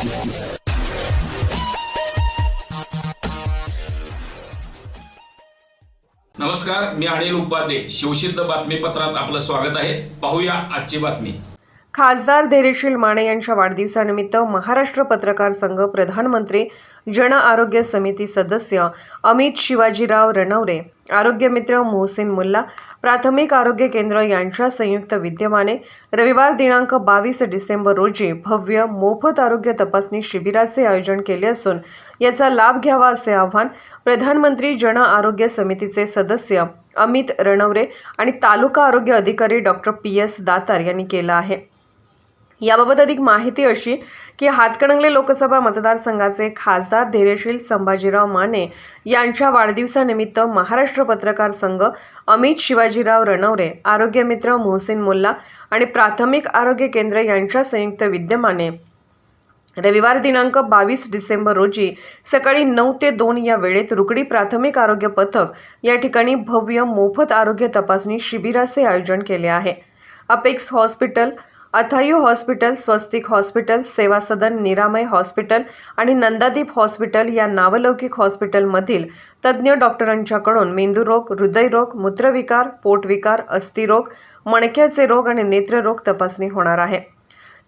नमस्कार मी अनिल उपाध्ये. शिवसिद्ध बातमीपत्रात आपलं स्वागत आहे. पाहूया आजची बातमी. खासदार धैर्यशील माने यांच्या वाढदिवसानिमित्त महाराष्ट्र पत्रकार संघ प्रधानमंत्री जन आरोग्य समिती सदस्य अमित शिवाजीराव रणवरे आरोग्य मित्र मोहसिन मुल्ला प्राथमिक आरोग्य केंद्र यांच्या संयुक्त विद्यमाने रविवार दिनांक बावीस डिसेंबर रोजी भव्य मोफत आरोग्य तपासणी शिबिराचे आयोजन केले असून याचा लाभ घ्यावा असे आव्हान प्रधानमंत्री जन आरोग्य समितीचे सदस्य अमित रणवरे आणि तालुका आरोग्य अधिकारी डॉक्टर पी एस दातार यांनी केलं आहे. याबाबत अधिक माहिती अशी की हातकणंगले लोकसभा मतदारसंघाचे खासदार धैर्यशील संभाजीराव माने यांच्या वाढदिवसानिमित्त महाराष्ट्र पत्रकार संघ अमित शिवाजीराव रणवरे आरोग्य मित्र मोहसिन मुल्ला आणि प्राथमिक आरोग्य केंद्र यांच्या संयुक्त विद्यमाने रविवार दिनांक बावीस डिसेंबर रोजी सकाळी नऊ ते दोन या वेळेत रुकडी प्राथमिक आरोग्य पथक या ठिकाणी भव्य मोफत आरोग्य तपासणी शिबिराचे आयोजन केले आहे. Apex hospital Athayu hospital Swastik hospital Seva Sadan Niramay hospital आणि नंदादीप हॉस्पिटल या नावलौकिक हॉस्पिटलमधील तज्ज्ञ डॉक्टरांच्याकडून मेंदूरोग हृदयरोग मूत्रविकार पोटविकार अस्थिरोग मणक्याचे रोग आणि नेत्ररोग तपासणी होणार आहे.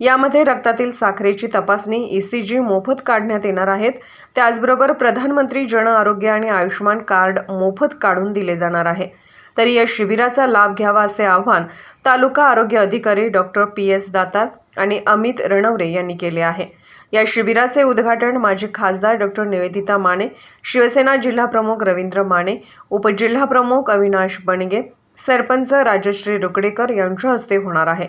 यामध्ये रक्तातील साखरेची तपासणी ई सी जी मोफत काढण्यात येणार आहेत. त्याचबरोबर प्रधानमंत्री जन आरोग्य आणि आयुष्यमान कार्ड मोफत काढून दिले जाणार आहे. तरी या शिबिराचा लाभ घ्यावा असे आव्हान तालुका आरोग्य अधिकारी डॉक्टर पी एस दातार आणि अमित रणवरे यांनी केले आहे. या शिबिराचे उद्घाटन माजी खासदार डॉक्टर निवेदिता माने शिवसेना जिल्हाप्रमुख रवींद्र माने उपजिल्हाप्रमुख अविनाश बणगे सरपंच राजश्री रुकडेकर यांच्या हस्ते होणार आहे.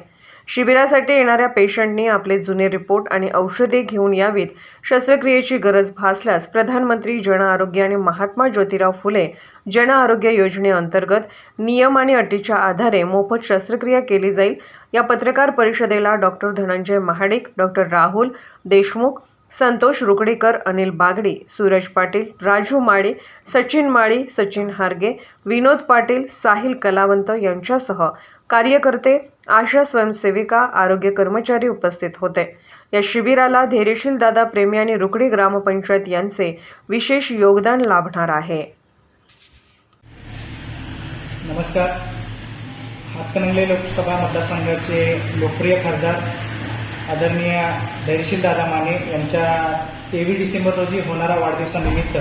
शिबिरासाठी येणाऱ्या पेशंटनी आपले जुने रिपोर्ट आणि औषधे घेऊन यावीत. शस्त्रक्रियेची गरज भासल्यास प्रधानमंत्री जन आरोग्य आणि महात्मा ज्योतिराव फुले जन आरोग्य योजनेअंतर्गत नियम आणि अटीच्या आधारे मोफत शस्त्रक्रिया केली जाईल. या पत्रकार परिषदेला डॉक्टर धनंजय महाडिक डॉक्टर राहुल देशमुख संतोष रुकडीकर अनिल बागडी सूरज पाटील राजू माळी सचिन माळी सचिन हार्गे विनोद पाटील साहिल कलावंत यांच्यासह कार्यकर्ते आशा स्वयंसेविका आरोग्य कर्मचारी उपस्थित होते. या शिबिराला धैर्यशील दादा प्रेमी आणि रुकडी ग्रामपंचायत यांचे विशेष योगदान लाभणार आहे. नमस्कार. हातकणंगले लोकसभा मतदारसंघाचे लोकप्रिय खासदार आदरणीय धैर्यशील दादा माने यांच्या तेवीस डिसेंबर रोजी होणाऱ्या वाढदिवसानिमित्त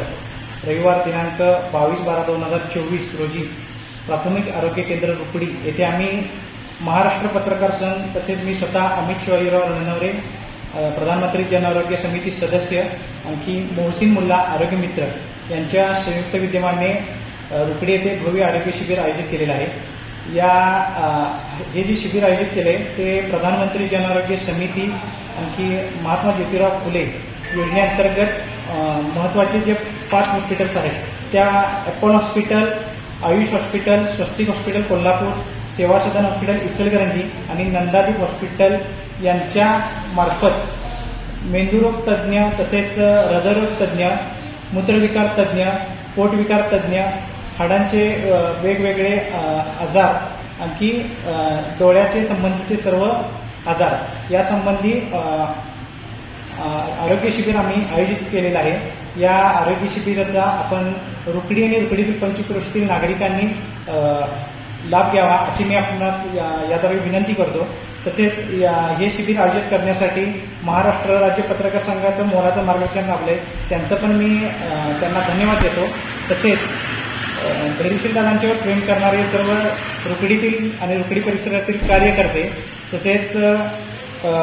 रविवार दिनांक बावीस बारा दोन हजार चोवीस रोजी प्राथमिक आरोग्य केंद्र रुकडी येथे आम्ही महाराष्ट्र पत्रकार संघ तसेच मी स्वतः अमित शिवाजीराव रणनवरे प्रधानमंत्री जन आरोग्य समिती सदस्य आणखी मोहसिन मुल्ला आरोग्य मित्र यांच्या संयुक्त विद्यमाने रुकडी येथे भव्य आरोग्य शिबिर आयोजित केलेलं आहे. या हे जे शिबिर आयोजित केले ते प्रधानमंत्री जन आरोग्य समिती आणखी महात्मा ज्योतिराव फुले योजनेअंतर्गत महत्त्वाचे जे पाच हॉस्पिटल्स आहेत त्या Apollo hospital Ayush hospital Swastik hospital Kolhapur Seva Sadan hospital Ichalkaranji आणि नंदादीप हॉस्पिटल यांच्या मार्फत मेंदूरोग तज्ज्ञ तसेच हृदयरोग तज्ज्ञ मूत्रविकार तज्ज्ञ पोटविकार तज्ज्ञ हाडांचे वेगवेगळे आजार आणखी डोळ्याचे संबंधीचे सर्व आजार यासंबंधी आरोग्य शिबिर आम्ही आयोजित केलेलं आहे. या आरोग्य शिबिराचा आपण रुकडी आणि रुकडीतील पंचक्रोशीतील नागरिकांनी लाभ घ्यावा अशी मी आपणास या- याद्वारे विनंती करतो. तसेच या हे शिबिर आयोजित करण्यासाठी महाराष्ट्र राज्य पत्रकार संघाचं मोलाचं मार्गदर्शन लाभलंय. त्यांचं पण मी त्यांना धन्यवाद देतो. तसेच धैर्यशील दादांच्यावर प्रेम करणारे सर्व रुकडीतील आणि रुकडी परिसरातील कार्यकर्ते तसेच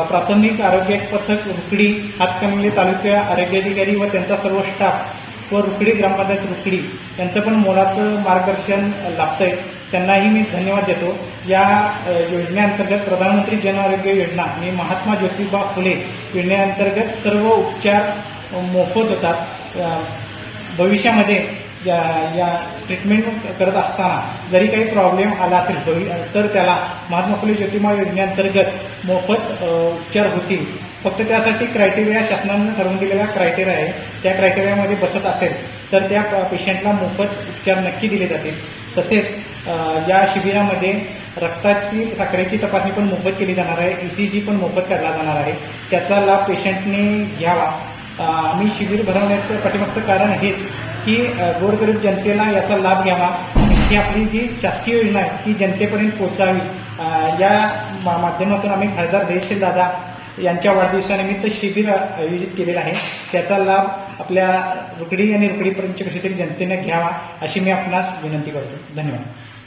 प्राथमिक आरोग्य पथक रुकडी हातकणंगले तालुक्या आरोग्याधिकारी व त्यांचा सर्व स्टाफ व रुकडी ग्रामपंचायत रुकडी यांचं पण मोलाचं मार्गदर्शन लाभतंय. त्यांनाही मी धन्यवाद देतो. या योजनेअंतर्गत प्रधानमंत्री जन आरोग्य योजना आणि महात्मा ज्योतिबा फुले योजनेअंतर्गत सर्व उपचार मोफत होतात. भविष्यामध्ये या या ट्रीटमेंट करत असताना जरी काही प्रॉब्लेम आला असेल तर त्याला महात्मा फुले ज्योतिबा योजनेअंतर्गत मोफत उपचार होतील. फक्त त्यासाठी क्रायटेरिया शासनानं ठरवून दिलेला क्रायटेरिया आहे. त्या क्रायटेरियामध्ये बसत असेल तर त्या पेशंटला मोफत उपचार नक्की दिले जातील. तसेच या शिबिरामध्ये रक्ताची साखरेची तपासणी पण मोफत केली जाणार आहे ई सी जी पण मोफत काढला जाणार आहे. त्याचा लाभ पेशंटने घ्यावा. आम्ही शिबिर भरवण्याचं पाठीमागचं कारण हेच की गोरगरीब जनतेला याचा लाभ घ्यावा. आणि ही आपली जी शासकीय योजना आहे ती जनतेपर्यंत पोहोचावी. या मा- माध्यमातून आम्ही खासदार देशील दादा यांच्या वाढदिवसानिमित्त शिबिर आयोजित केलेलं आहे. त्याचा लाभ आपल्या रुकडी आणि रुकडीपर्यंतच्या कशी तरी जनतेने घ्यावा अशी मी आपणास विनंती करतो. धन्यवाद.